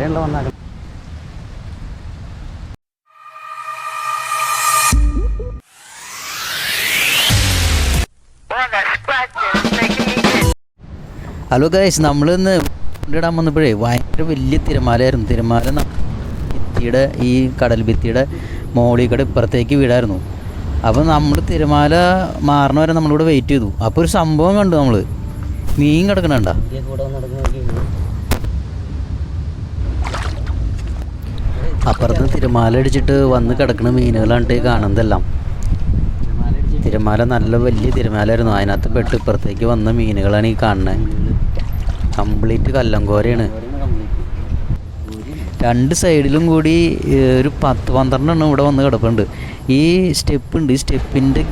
കുറേയുള്ള വന്നാൽ hello guys നമ്മളിന്ന് ഇടാൻ വന്നപ്പോഴേ ഭയങ്കര വലിയ തിരമാലയായിരുന്നു. തിരമാല ഭിത്തിയുടെ ഈ കടൽ ഭിത്തിയുടെ മോളിൽ കൂടെ ഇപ്പുറത്തേക്ക് വീടായിരുന്നു അപ്പോൾ നമ്മൾ തിരമാല മാറണ വരെ നമ്മളിവിടെ വെയിറ്റ് ചെയ്തു. അപ്പോൾ ഒരു സംഭവം കണ്ടു നമ്മൾ മീൻ കിടക്കണണ്ട അപ്പുറത്ത് തിരുമാല അടിച്ചിട്ട് വന്ന് കിടക്കുന്ന മീനുകളാണ് ഈ കാണുന്നതെല്ലാം. തിരമാല നല്ല വലിയ തിരമാലായിരുന്നു. അതിനകത്ത് പെട്ട് ഇപ്പുറത്തേക്ക് വന്ന മീനുകളാണ് ഈ കാണുന്നത് കംപ്ലീറ്റ് കല്ലങ്കോരയാണ്. രണ്ട് സൈഡിലും കൂടി ഒരു പത്ത് പന്ത്രണ്ടെണ്ണം ഇവിടെ വന്ന് കിടപ്പുണ്ട്. ഈ സ്റ്റെപ്പ് ഉണ്ട്. ഈ സ്റ്റെപ്പിന്റെ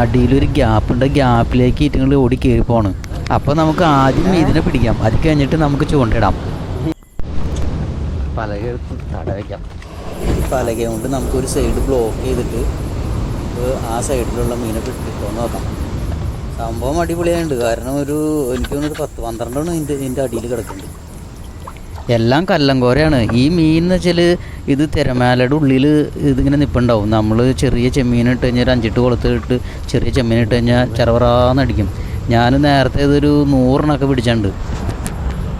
അടിയിലൊരു ഗ്യാപ്പ് ഉണ്ട്. ഗ്യാപ്പിലേക്ക് ഇറ്റുങ്ങൾ ഓടി കയറി പോണ് അപ്പോൾ നമുക്ക് ആദ്യം ഇതിനെ പിടിക്കാം. അത് കഴിഞ്ഞിട്ട് നമുക്ക് ചൂണ്ടിടാം പലക എടുത്ത് തട വയ്ക്കാം പലക കൊണ്ട് നമുക്കൊരു സൈഡ് ബ്ലോക്ക് ചെയ്തിട്ട് ആ സൈഡിലുള്ള മീനെ പിടിച്ചിട്ടോ നോക്കാം. സംഭവം അടിപൊളിയായിട്ടുണ്ട് കാരണം ഒരു എനിക്ക് തോന്നുന്നു പത്ത് പന്ത്രണ്ടെണ്ണം ഇതിന്റെ ഇതിന്റെ അടിയിൽ കിടക്കുന്നുണ്ട്. എല്ലാം കല്ലങ്കോരയാണ്. ഈ മീൻ എന്ന് വെച്ചാൽ ഇത് തിരമാലയുടെ ഉള്ളിൽ ഇതിങ്ങനെ നിൽപ്പുണ്ടാവും നമ്മൾ ചെറിയ ചെമ്മീൻ ഇട്ട് കഴിഞ്ഞാൽ ഒരു അഞ്ചിട്ട് കൊളുത്ത് ഇട്ട് ചെറിയ ചെമ്മീൻ ഇട്ട് കഴിഞ്ഞാൽ ചെറവറാന്നടിക്കും ഞാൻ നേരത്തെ ഇതൊരു നൂറിനൊക്കെ പിടിച്ചിട്ടുണ്ട്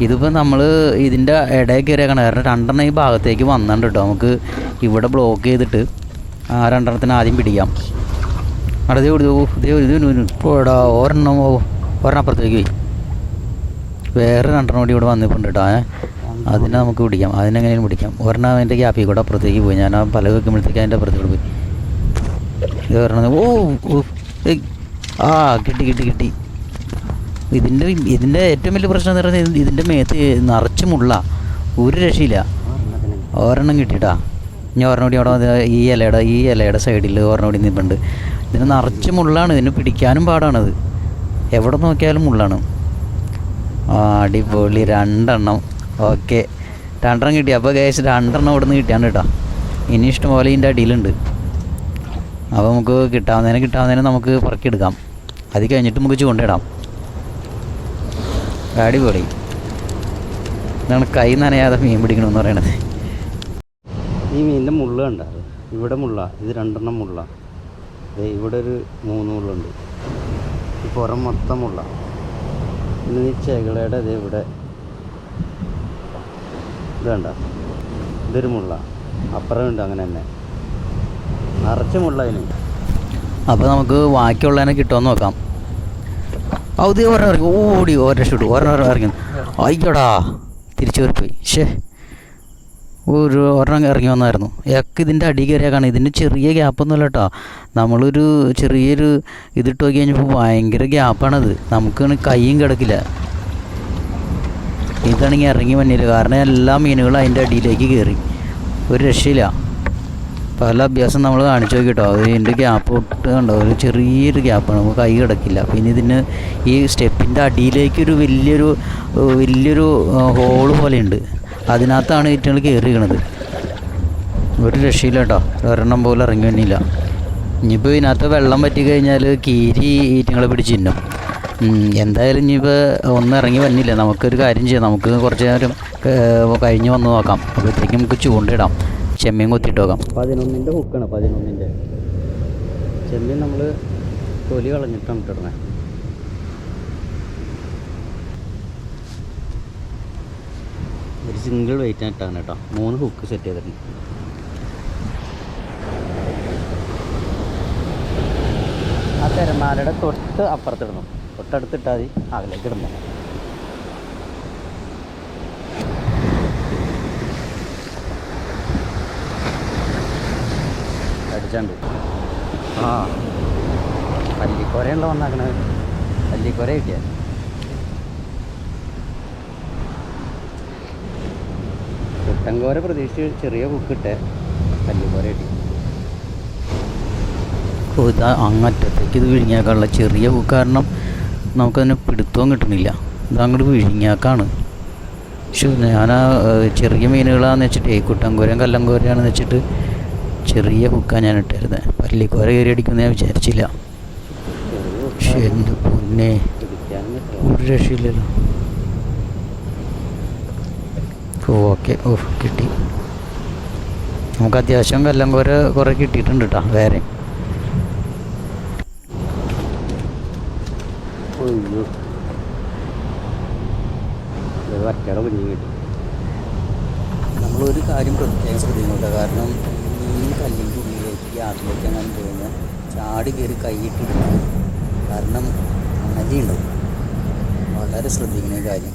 ഇതിപ്പോൾ നമ്മൾ ഇതിന്റെ ഇടയിൽ കയറിയേക്കണം. കാരണം രണ്ടെണ്ണം ഈ ഭാഗത്തേക്ക് വന്നിട്ടുണ്ട് കേട്ടോ നമുക്ക് ഇവിടെ ബ്ലോക്ക് ചെയ്തിട്ട് ആ രണ്ടെണ്ണത്തിന് ആദ്യം പിടിക്കാം. അവിടെ പോടാ ഒരെണ്ണം ഒരെണ്ണം അപ്പുറത്തേക്ക് പോയി. വേറെ രണ്ടെണ്ണം കൂടി ഇവിടെ വന്നിട്ടുണ്ട് കേട്ടോ അതിനെ നമുക്ക് പിടിക്കാം. അതിനെങ്ങനെയും പിടിക്കാം. ഒരെണ്ണം അതിന്റെ ഗ്യാപ്പിൽ കൂടെ അപ്പുറത്തേക്ക് പോയി. ഞാൻ ആ പല വെക്കുമ്പോഴത്തേക്ക് അതിന്റെ അപ്പുറത്തേക്ക് പോയി. ഇത് ഒരെണ്ണം ഓ. ആ കിട്ടി കിട്ടി കിട്ടി. ഇതിന്റെ ഇതിന്റെ ഏറ്റവും വലിയ പ്രശ്നം എന്ന് പറയുന്നത് ഇത് ഇതിന്റെ മേത്ത് നിറച്ച് മുള്ള. ഒരു രക്ഷയില്ല. ഒരെണ്ണം കിട്ടിട്ടാ ഇനി ഒരെണ്ണം കൂടി അവിടെ ഈ ഇലയുടെ ഈ ഇലയുടെ സൈഡിൽ ഒരെണ്ണം കൂടി നിൽപ്പുണ്ട് ഇതിന് നിറച്ച് മുള്ളാണ്. ഇതിന് പിടിക്കാനും പാടാണത്. എവിടെ നോക്കിയാലും മുള്ളാണ്. അടിപൊളി. രണ്ടെണ്ണം. ഓക്കെ. രണ്ടെണ്ണം കിട്ടി. അപ്പോൾ കേസ് രണ്ടെണ്ണം ഇവിടെ നിന്ന് കിട്ടിയാണ് കേട്ടോ. ഇനി ഇഷ്ടംപോലെ ഇതിന്റെ അടിയിലുണ്ട്. അപ്പോൾ നമുക്ക് കിട്ടാവുന്നതിനെ കിട്ടാവുന്നതിനെ നമുക്ക് പറക്കിയെടുക്കാം. അത് കഴിഞ്ഞിട്ട് നമുക്ക് ചൂണ്ടിടാം അടിപൊളി. ഇതാണ് കൈ നനയാതെ മീൻ പിടിക്കണമെന്ന് പറയണത്. ഈ മീനിന്റെ മുള്ള ഉണ്ടാവും ഇവിടെ മുള്ള. ഇത് രണ്ടെണ്ണം മുള്ള. ഇവിടെ ഒരു മൂന്ന് മുള്ളുണ്ട്. ഈ പുറം മൊത്തം മുള്ള. പിന്നെ ഈ ചെകളയുടെ ഇത് ഇവിടെ. ഇത് കണ്ട? ഇതൊരു മുള്ള. അപ്പുറമുണ്ട് അങ്ങനെ തന്നെ. നിറച്ച് മുള്ള അതിന് അപ്പോൾ നമുക്ക് ബാക്കിയുള്ളതിനെ കിട്ടുമെന്ന് നോക്കാം. ഔദ്യ ഒരെണ്ണം ഇറങ്ങി. ഓടി ഒരെണ്ണം രക്ഷപ്പെട്ടു ഒരെണ്ണം ഇറങ്ങി. ആയിക്കോടാ. തിരിച്ചു പോയി ഷേ ഒരു ഒരെണ്ണം ഇറങ്ങി വന്നായിരുന്നു. എക്ക് ഇതിന്റെ അടി കയറിയാക്കാണ് ഇതിന് ചെറിയ ഗ്യാപ്പൊന്നുമല്ല കേട്ടോ നമ്മളൊരു ചെറിയൊരു ഇതിട്ട് നോക്കി കഴിഞ്ഞപ്പോൾ ഭയങ്കര ഗ്യാപ്പാണത് നമുക്ക് കൈയും കിടക്കില്ല. ഇതാണെങ്കിൽ ഇറങ്ങി വന്നില്ല. കാരണം എല്ലാ മീനുകളും അതിന്റെ അടിയിലേക്ക് കയറി ഒരു രക്ഷയില്ല. പല അഭ്യാസം നമ്മൾ കാണിച്ചു നോക്കിട്ടോ. അത് ഇതിന്റെ ഗ്യാപ്പ് ഇട്ട് കണ്ടോ? ഒരു ചെറിയൊരു ഗ്യാപ്പാണ് നമുക്ക് കൈ കിടക്കില്ല. പിന്നെ ഇതിന് ഈ സ്റ്റെപ്പിന്റെ അടിയിലേക്ക് ഒരു വലിയൊരു വലിയൊരു ഹോൾ പോലെയുണ്ട്. അതിനകത്താണ് ഇറ്റങ്ങൾ കയറിയിരിക്കണത് ഒരു രക്ഷയില്ല കേട്ടോ. ഒരെണ്ണം പോലും ഇറങ്ങി വന്നില്ല. ഇനിയിപ്പോൾ ഇതിനകത്ത് വെള്ളം പറ്റി കഴിഞ്ഞാൽ കീരി ഈറ്റങ്ങളെ പിടിച്ച് തിന്നും. എന്തായാലും ഇനിയിപ്പോൾ ഒന്നും ഇറങ്ങി വന്നില്ല. നമുക്കൊരു കാര്യം ചെയ്യാം. നമുക്ക് കുറച്ച് നേരം കഴിഞ്ഞ് വന്ന് നോക്കാം. അപ്പോഴത്തേക്കും നമുക്ക് ചൂണ്ടിടാം ചെമ്മീൻ കുത്തിയിട്ട് നോക്കാം പതിനൊന്നിന്റെ ഹുക്കാണ് പതിനൊന്നിന്റെ. ചെമ്മീൻ നമ്മൾ തൊലി കളഞ്ഞിട്ടാണ് ഇട്ടിടണേ ഒരു സിംഗിൾ വെയിറ്റ് ആയിട്ടാണ് കേട്ടോ. മൂന്ന് ഹുക്ക് സെറ്റ് ചെയ്തിട്ടുണ്ട്. ആ തിരമാലയുടെ തൊട്ട് അപ്പുറത്തിടണം. തൊട്ടടുത്തിട്ടാൽ മതി. അകലേക്ക് ഇടണം അടിച്ചാണ്ട്. ആ. പല്ലിക്കോരയുള്ള വന്നാക്കണത്? പല്ലിക്കോര കിട്ടിയ കുട്ടങ്കോര പ്രതീക്ഷിച്ച് ചെറിയ കുക്കിട്ടെ പല്ലിക്കോര കിട്ടി ഇതാ അങ്ങറ്റത്തേക്ക് ഇത് വിഴിഞ്ഞാക്കാനുള്ള ചെറിയ കുക്ക് കാരണം നമുക്കതിനെ പിടുത്തവും കിട്ടണില്ല ഇത് അങ്ങോട്ട് വിഴിഞ്ഞാക്കാണ് പക്ഷെ ഞാൻ ആ ചെറിയ മീനുകളാണെന്ന് വെച്ചിട്ട് കുട്ടങ്കോരയും കല്ലങ്കോരയാണെന്ന് വെച്ചിട്ട് ചെറിയ ഹുക്കാണ് ഞാൻ ഇട്ടായിരുന്നത് പല്ലിക്കോര കയറി അടിക്കുന്ന ഞാൻ വിചാരിച്ചില്ല. പക്ഷെ എന്ത് പൊന്നെ. ഒരു രക്ഷയില്ലല്ലോ. ഓക്കെ. ഓ കിട്ടി. നമുക്ക് അത്യാവശ്യം വെല്ലം കുറെ കുറേ കിട്ടിയിട്ടുണ്ട് കേട്ടോ വേറെ. നമ്മളൊരു കാര്യം പ്രത്യേകം ശ്രദ്ധിക്കുന്നുണ്ട് കാരണം ഈ കല്ലിന്റെ ഉള്ളിലേക്ക് ആത്മഹത്യാൻ അങ്ങനെ പോയി കഴിഞ്ഞാൽ ചാടി കയറി കൈയിട്ടിടണം കാരണം അനലിയുണ്ടാവും വളരെ ശ്രദ്ധിക്കുന്ന കാര്യം.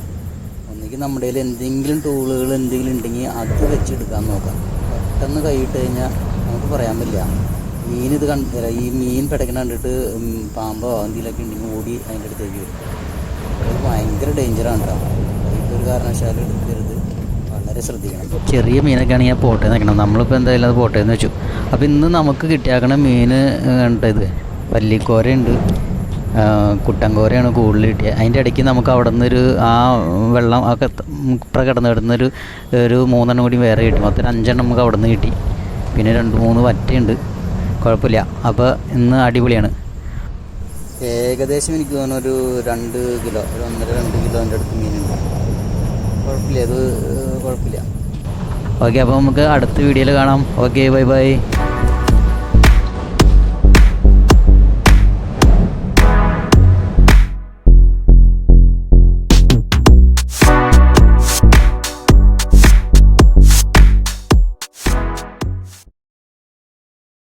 ഒന്നുകിൽ നമ്മുടെ കയ്യിൽ എന്തെങ്കിലും ടൂളുകൾ എന്തെങ്കിലും ഉണ്ടെങ്കിൽ അത് വെച്ചെടുക്കാൻ നോക്കാം. പെട്ടെന്ന് കൈയിട്ട് കഴിഞ്ഞാൽ നമുക്ക് പറയാൻ പറ്റില്ല. മീൻ ഇത് കണ്ട ഈ മീൻ പിടക്കണ കണ്ടിട്ട് പാമ്പോ എന്തെങ്കിലുമൊക്കെ ഉണ്ടെങ്കിൽ ഓടി അതിന്റെ അടുത്തേക്ക് വരും. ഭയങ്കര ഡേഞ്ചറാണ് കേട്ടോ. ഇതൊരു കാരണവശാലും എടുക്കരുത്. വളരെ ശ്രദ്ധിക്കണം. ചെറിയ മീനൊക്കെ ഞാൻ പോട്ടെ നിൽക്കണം. നമ്മളിപ്പോൾ എന്തായാലും അത് പോട്ടെ എന്ന് വെച്ചു. അപ്പോൾ ഇന്ന് നമുക്ക് കിട്ടിയാക്കണ മീൻ കണ്ടത് പല്ലിക്കോരയുണ്ട് ആ, കുട്ടൻകോരയാണ് കൂടുതൽ കിട്ടിയത് അതിന്റെ ഇടയ്ക്ക് നമുക്ക് അവിടെ നിന്നൊരു ആ വെള്ളം ഒക്കെ ഇപ്പുറം കിടന്ന് കിടന്നൊരു ഒരു മൂന്നെണ്ണം കൂടി വേറെ കിട്ടി. മൊത്തം അഞ്ചെണ്ണം നമുക്ക് അവിടെ നിന്ന് കിട്ടി. പിന്നെ രണ്ട് മൂന്ന് വറ്റയുണ്ട്. കുഴപ്പമില്ല. അപ്പോൾ ഇന്ന് അടിപൊളിയാണ്. ഏകദേശം എനിക്ക് തോന്നുന്നു ഒരു രണ്ട് കിലോ ഒരു ഒന്നര രണ്ട് കിലോന്റെ അടുത്ത് മീനുണ്ട്. കുഴപ്പമില്ല. അത് കുഴപ്പമില്ല. ഓക്കെ അപ്പോൾ നമുക്ക് അടുത്ത വീഡിയോയിൽ കാണാം. Okay bye bye.